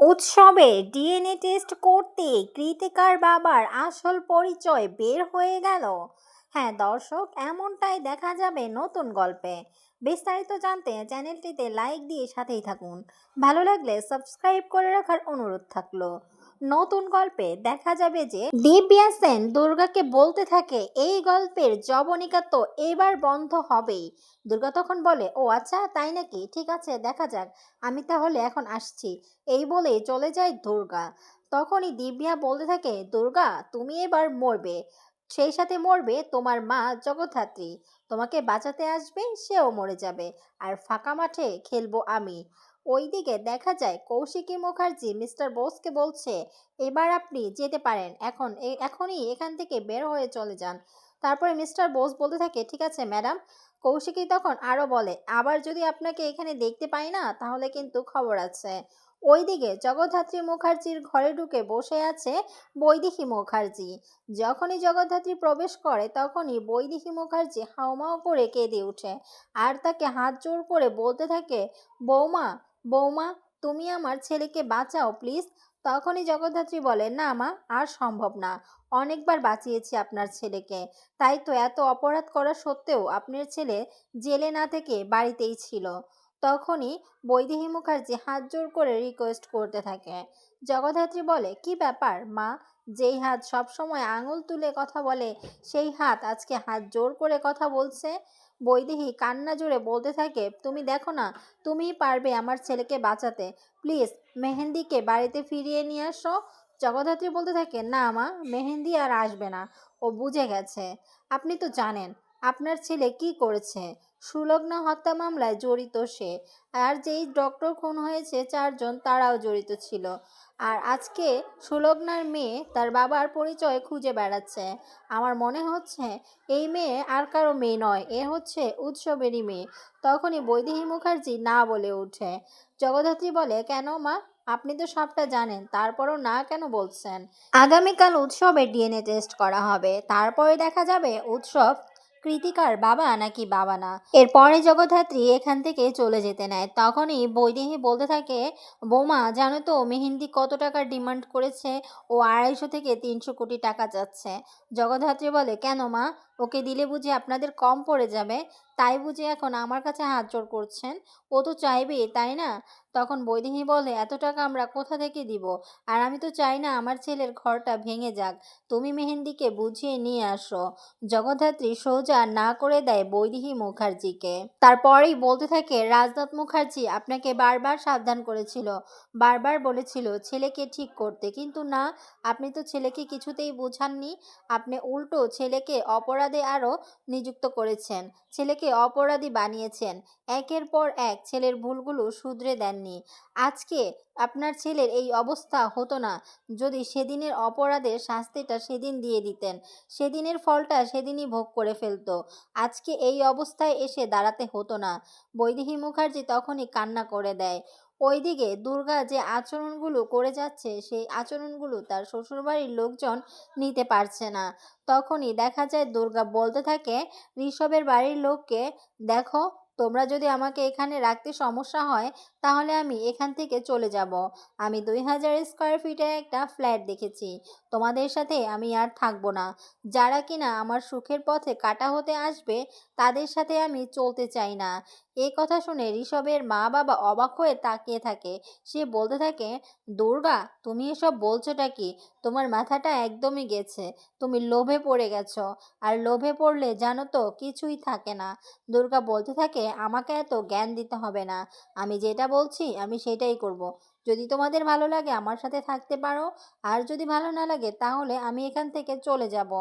উৎসবে DNA test করতে কৃতিকার বাবার আসল পরিচয় বের হয়ে গেল। হ্যাঁ দর্শক, এমনটাই দেখা যাবে নতুন গল্পে। বিস্তারিত জানতে চ্যানেলটিতে লাইক দিয়ে সাথেই থাকুন। ভালো লাগলে সাবস্ক্রাইব করে রাখার অনুরোধ থাকল। নতুন গল্পে দেখা যাবে যে দিব্যা সেন দুর্গাকে বলতে থাকে, এই গল্পের জবনিকা তো এবার বন্ধ হবেই। দুর্গা তখন বলে, ও আচ্ছা তাই নাকি? ঠিক আছে, দেখা যাক। আমি তাহলে এখন আসছি। এই বলে চলে যায় দুর্গা। তখনই দিব্যা বলতে থাকে, দুর্গা, তুমি এবার মরবে। সেই সাথে মরবে তোমার মা জগদ্ধাত্রী। তোমাকে বাঁচাতে আসবে, সেও মরে যাবে। আর ফাঁকা মাঠে খেলব আমি। ওইদিকে দেখা যায় কৌশিকী মুখার্জি মিস্টার বোসকে বলছে, এবার আপনি যেতে পারেন। এখন এখনই এখান থেকে বের হয়ে চলে যান। তারপরে মিস্টার বোস বলতে থাকে, ঠিক আছে, ম্যাডাম। কৌশিকী তখন আরও বলে, আবার যদি আপনাকে এখানে দেখতে পাই না, তাহলে কিন্তু খবর আছে। ওইদিকে জগদ্ধাত্রী মুখার্জির ঘরে ঢুকে বসে আছে বৈদেহী মুখার্জি। যখনই জগদ্ধাত্রী প্রবেশ করে, তখনই বৈদেহী মুখার্জি হাওমাও করে কেঁদে ওঠে আর তাকে হাত জোর করে বলতে থাকে, বৌমা বৌমা, তুমি আমার ছেলেকে বাঁচাও, প্লিজ। তখনই জগদ্ধাত্রী বলে, না মা, আর সম্ভব না। অনেকবার বাঁচিয়েছি আপনার ছেলেকে। তাই তো এত অপরাধ করা সত্ত্বেও আপনার ছেলে জেলে না থেকে বাড়িতেই ছিল। তখনই বৈদেহী মুখার্জি হাত জোর করে রিকোয়েস্ট করতে থাকে। জগদ্ধাত্রী বলে, কি ব্যাপার, মা? যেই হাত সবসময় আঙুল তুলে কথা বলে, সেই হাত আজকে হাত জোর করে কথা বলছে? বৈদেহী কান্না জোরে বলতে থাকে, তুমি দেখো না, তুমিই পারবে আমার ছেলেকে বাঁচাতে। প্লিজ, মেহেন্দিকে বাড়িতে ফিরিয়ে নিয়ে আসো। জগদ্ধাত্রী বলতে থাকে, না মা, মেহেন্দি আর আসবে না। ও বুঝে গেছে। আপনি তো জানেন, আপনার ছেলে কি করেছে? সুলগ্না হত্যা মামলায় জড়িত সে। আর যেই ডক্টর খুন হয়েছে, চারজন তারাও জড়িত ছিল। আর আজকে সুলগ্নার মেয়ে তার বাবার পরিচয় খুঁজে বেড়াচ্ছে। আমার মনে হচ্ছে, এই মেয়ে আর কারও মেয়ে নয়, এ হচ্ছে উৎসবেরই মেয়ে। তখনই বৈদেহী মুখার্জি না বলে ওঠে। জগদ্ধাত্রী বলে, কেন মা? আপনি তো সবটা জানেন, তারপরও না কেন বলছেন? আগামীকাল উৎসবের ডিএনএ টেস্ট করা হবে। তারপরে দেখা যাবে উৎসব কৃতিকার বাবা নাকি বাবা না? এরপরে জগদ্ধাত্রী এখান থেকে চলে যেতে নেয়। তখনই বৈদেহী বলতে থাকে, বোমা, জানো তো মেহেন্দি কত টাকার ডিমান্ড করেছে? ও আড়াইশো থেকে তিনশো কোটি টাকা যাচ্ছে জগদ্ধাত্রী বলে, কেন মা? ওকে দিলে বুঝি আপনাদের কম পড়ে যাবে। তাই বুঝি এখন আমার কাছে হাত জোর করছেন। ও তো চাইবেই তাই না? তখন বৈদেহী বলে, এত টাকা আমরা কোথা থেকে দিব? আর আমি তো চাই না আমার ছেলের ঘরটা ভেঙে যাক। তুমি মেহেন্দিকে বুঝিয়ে নিয়ে আসো। জগদ্ধাত্রী সোজা না করে দেয় বৈদেহী মুখার্জিকে। তারপরেই বলতে থাকে রাজনাথ মুখার্জি, আপনাকে বারবার সাবধান করেছিল। বারবার বলেছিল ছেলেকে ঠিক করতে। কিন্তু না, আপনি তো ছেলেকে কিছুতেই বোঝাননি। আপনি উল্টো ছেলেকে অপরাধে আরও নিযুক্ত করেছেন। ছেলেকে অপরাধী বানিয়েছেন। একের পর এক ছেলের ভুলগুলো শুধরে দেননি। আজকে আপনার ছেলের এই অবস্থা হতো না। যদি সেদিনের অপরাধের শাস্তিটা সেদিন দিয়ে দিতেন, সেদিনের ফলটা সেদিনই ভোগ করে ফেলতো। আজকে এই অবস্থায় এসে দাঁড়াতে হতো না। বৈদেহী মুখার্জি তখনই কান্না করে দেয়। ওইদিকে দুর্গা যে আচরণগুলো করে যাচ্ছে, সেই আচরণগুলো তার শ্বশুরবাড়ির লোকজন নিতে পারছে না। তখনই দেখা যায় দুর্গা বলতে থাকে, ঋষভের বাড়ির লোককে দেখো, তোমরা যদি আমাকে এখানে রাখতে সমস্যা হয়, তাহলে আমি এখান থেকে চলে যাব। আমি দুই হাজার স্কোয়ার ফিটের একটা ফ্ল্যাট দেখেছি। তোমাদের সাথে আমি আর থাকব না। যারা কিনা আমার সুখের পথে কাটা হতে আসবে, তাদের সাথে আমি চলতে চাই না। এই কথা শুনে ঋষভের মা বাবা অবাক হয়ে তাকিয়ে থাকে। সে বলতে থাকে, দুর্গা, তুমি এসব বলছোটা কি? তোমার মাথাটা একদমই গেছে। তুমি লোভে পড়ে গেছো। আর লোভে পড়লে জানো তো, কিছুই থাকে না দুর্গা বলতে থাকে, আমাকে এত জ্ঞান দিতে হবে না। আমি যেটা বলছি, আমি সেটাই করব। যদি তোমাদের ভালো লাগে আমার সাথে থাকতে পারো। আর যদি ভালো না লাগে, তাহলে আমি এখান থেকে চলে যাব।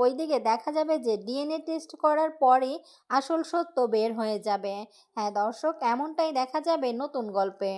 ওইদিকে দেখা যাবে যে ডিএনএ টেস্ট করার পরে আসল সত্য বের হয়ে যাবে। হ্যাঁ দর্শক, এমনটাই দেখা যাবে নতুন গল্পে।